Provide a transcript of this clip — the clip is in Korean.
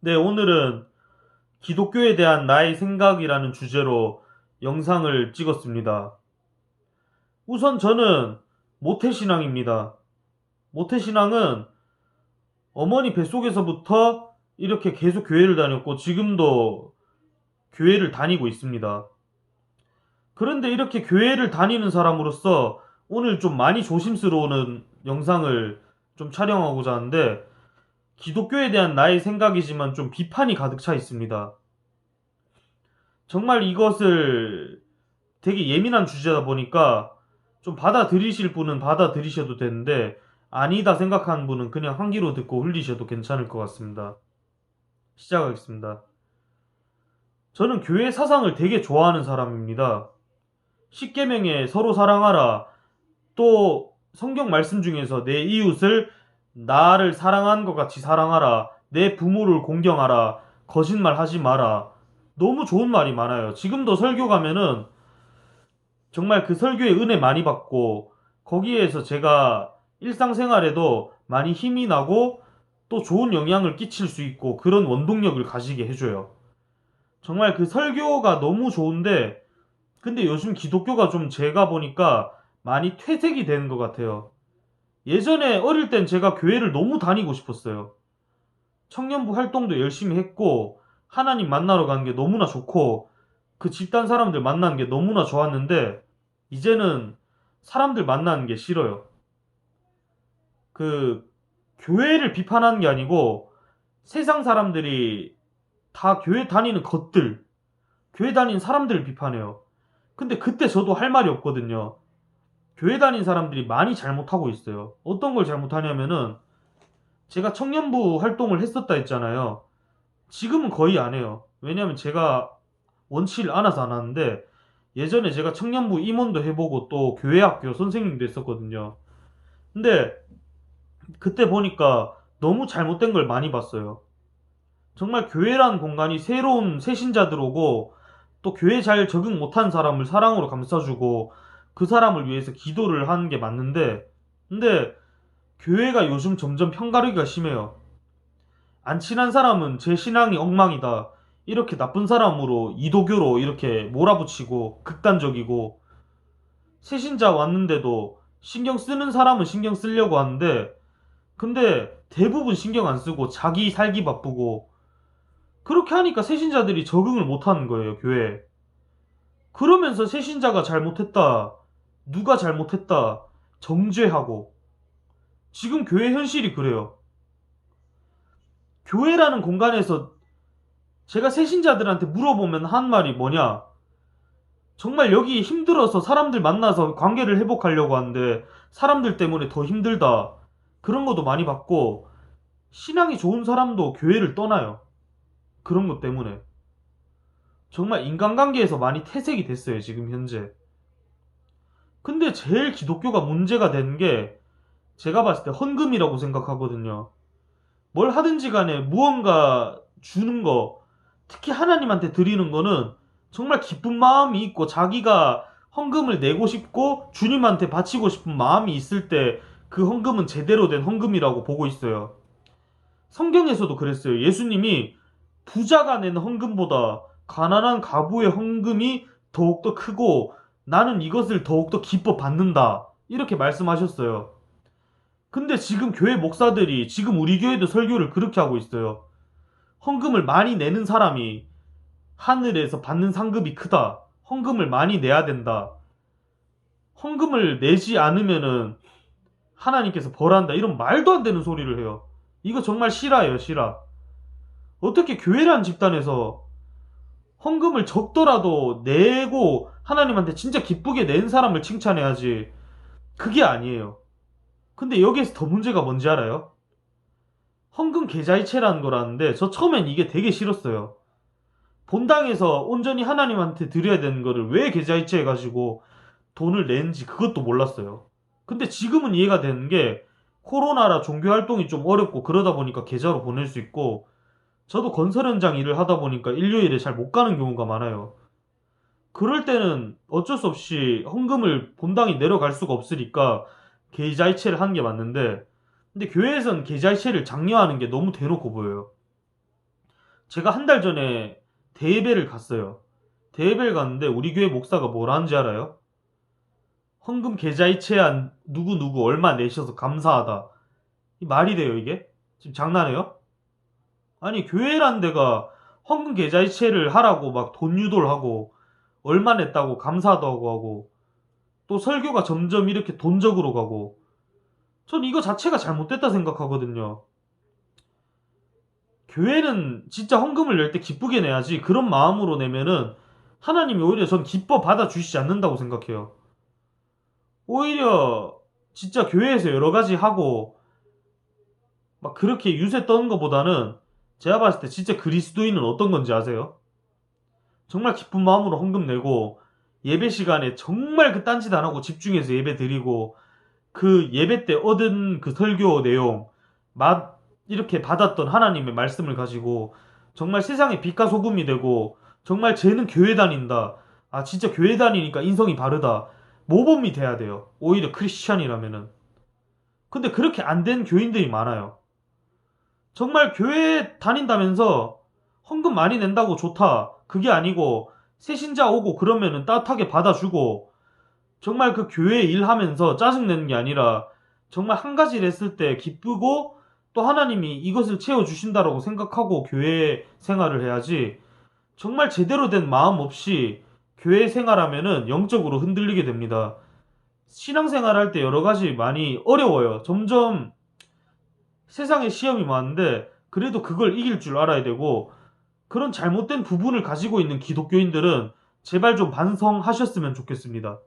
네, 오늘은 기독교에 대한 나의 생각이라는 주제로 영상을 찍었습니다. 우선 저는 모태신앙입니다. 모태신앙은 어머니 뱃속에서부터 이렇게 계속 교회를 다녔고 지금도 교회를 다니고 있습니다. 그런데 이렇게 교회를 다니는 사람으로서 오늘 좀 많이 조심스러운 영상을 좀 촬영하고자 하는데 기독교에 대한 나의 생각이지만 좀 비판이 가득 차 있습니다. 정말 이것을 되게 예민한 주제다 보니까 좀 받아들이실 분은 받아들이셔도 되는데 아니다 생각하는 분은 그냥 한 귀로 듣고 흘리셔도 괜찮을 것 같습니다. 시작하겠습니다. 저는 교회 사상을 되게 좋아하는 사람입니다. 십계명에 서로 사랑하라. 또 성경 말씀 중에서 내 이웃을 나를 사랑한 것 같이 사랑하라. 내 부모를 공경하라. 거짓말 하지 마라. 너무 좋은 말이 많아요. 지금도 설교 가면은 정말 그 설교에 은혜 많이 받고 거기에서 제가 일상생활에도 많이 힘이 나고 또 좋은 영향을 끼칠 수 있고 그런 원동력을 가지게 해줘요. 정말 그 설교가 너무 좋은데 근데 요즘 기독교가 좀 제가 보니까 많이 퇴색이 되는 것 같아요. 예전에 어릴 땐 제가 교회를 너무 다니고 싶었어요. 청년부 활동도 열심히 했고 하나님 만나러 가는 게 너무나 좋고 그 집단 사람들 만나는 게 너무나 좋았는데 이제는 사람들 만나는 게 싫어요. 그 교회를 비판하는 게 아니고 세상 사람들이 다 교회 다니는 것들, 교회 다니는 사람들을 비판해요. 근데 그때 저도 할 말이 없거든요. 교회 다닌 사람들이 많이 잘못하고 있어요. 어떤 걸 잘못하냐면은 제가 청년부 활동을 했었다 했잖아요. 지금은 거의 안 해요. 왜냐면 제가 원치를 않아서 안 하는데 예전에 제가 청년부 임원도 해보고 또 교회학교 선생님도 했었거든요. 근데 그때 보니까 너무 잘못된 걸 많이 봤어요. 정말 교회란 공간이 새로운 새신자들 오고 또 교회 잘 적응 못한 사람을 사랑으로 감싸주고 그 사람을 위해서 기도를 하는 게 맞는데 근데 교회가 요즘 점점 편가르기가 심해요. 안 친한 사람은 제 신앙이 엉망이다. 이렇게 나쁜 사람으로 이도교로 이렇게 몰아붙이고 극단적이고 새신자 왔는데도 신경 쓰는 사람은 신경 쓰려고 하는데 근데 대부분 신경 안 쓰고 자기 살기 바쁘고 그렇게 하니까 새신자들이 적응을 못 하는 거예요, 교회에. 그러면서 새신자가 잘못했다. 누가 잘못했다. 정죄하고. 지금 교회 현실이 그래요. 교회라는 공간에서 제가 새신자들한테 물어보면 한 말이 뭐냐? 정말 여기 힘들어서 사람들 만나서 관계를 회복하려고 하는데 사람들 때문에 더 힘들다. 그런 것도 많이 받고 신앙이 좋은 사람도 교회를 떠나요. 그런 것 때문에. 정말 인간관계에서 많이 퇴색이 됐어요, 지금 현재. 근데 제일 기독교가 문제가 되는 게 제가 봤을 때 헌금이라고 생각하거든요. 뭘 하든지 간에 무언가 주는 거, 특히 하나님한테 드리는 거는 정말 기쁜 마음이 있고 자기가 헌금을 내고 싶고 주님한테 바치고 싶은 마음이 있을 때 그 헌금은 제대로 된 헌금이라고 보고 있어요. 성경에서도 그랬어요. 예수님이 부자가 낸 헌금보다 가난한 가부의 헌금이 더욱더 크고 나는 이것을 더욱더 기뻐 받는다. 이렇게 말씀하셨어요. 근데 지금 교회 목사들이 지금 우리 교회도 설교를 그렇게 하고 있어요. 헌금을 많이 내는 사람이 하늘에서 받는 상급이 크다. 헌금을 많이 내야 된다. 헌금을 내지 않으면은 하나님께서 벌한다. 이런 말도 안 되는 소리를 해요. 이거 정말 실화예요, 실화. 어떻게 교회란 집단에서 헌금을 적더라도 내고 하나님한테 진짜 기쁘게 낸 사람을 칭찬해야지. 그게 아니에요. 근데 여기에서 더 문제가 뭔지 알아요? 헌금 계좌이체라는 거라는데 저 처음엔 이게 되게 싫었어요. 본당에서 온전히 하나님한테 드려야 되는 거를 왜 계좌이체 해가지고 돈을 낸지 그것도 몰랐어요. 근데 지금은 이해가 되는 게 코로나라 종교 활동이 좀 어렵고 그러다 보니까 계좌로 보낼 수 있고 저도 건설 현장 일을 하다 보니까 일요일에 잘 못 가는 경우가 많아요. 그럴 때는 어쩔 수 없이 헌금을 본당이 내려갈 수가 없으니까 계좌이체를 하는 게 맞는데 근데 교회에선 계좌이체를 장려하는 게 너무 대놓고 보여요. 제가 한 달 전에 대예배를 갔어요. 대예배를 갔는데 우리 교회 목사가 뭐라 하는지 알아요? 헌금 계좌이체한 누구누구 얼마 내셔서 감사하다. 이 말이 돼요, 이게? 지금 장난해요? 아니, 교회란 데가 헌금 계좌이체를 하라고 막 돈 유도를 하고 얼마 냈다고 감사하다고 하고 또 설교가 점점 이렇게 돈적으로 가고 전 이거 자체가 잘못됐다 생각하거든요. 교회는 진짜 헌금을 낼 때 기쁘게 내야지 그런 마음으로 내면은 하나님이 오히려 전 기뻐 받아주시지 않는다고 생각해요. 오히려 진짜 교회에서 여러 가지 하고 막 그렇게 유세 떠는 것보다는 제가 봤을 때 진짜 그리스도인은 어떤 건지 아세요? 정말 기쁜 마음으로 헌금 내고 예배 시간에 정말 그 딴짓 안 하고 집중해서 예배 드리고 그 예배 때 얻은 그 설교 내용 맛 이렇게 받았던 하나님의 말씀을 가지고 정말 세상에 빛과 소금이 되고 정말 쟤는 교회 다닌다. 아 진짜 교회 다니니까 인성이 바르다. 모범이 돼야 돼요. 오히려 크리스찬이라면은. 근데 그렇게 안 된 교인들이 많아요. 정말 교회 다닌다면서 헌금 많이 낸다고 좋다. 그게 아니고 새신자 오고 그러면은 따뜻하게 받아주고 정말 그 교회 일하면서 짜증내는 게 아니라 정말 한 가지를 했을 때 기쁘고 또 하나님이 이것을 채워주신다라고 생각하고 교회 생활을 해야지 정말 제대로 된 마음 없이 교회 생활하면은 영적으로 흔들리게 됩니다. 신앙생활 할 때 여러 가지 많이 어려워요. 점점 세상에 시험이 많은데 그래도 그걸 이길 줄 알아야 되고 그런 잘못된 부분을 가지고 있는 기독교인들은 제발 좀 반성하셨으면 좋겠습니다.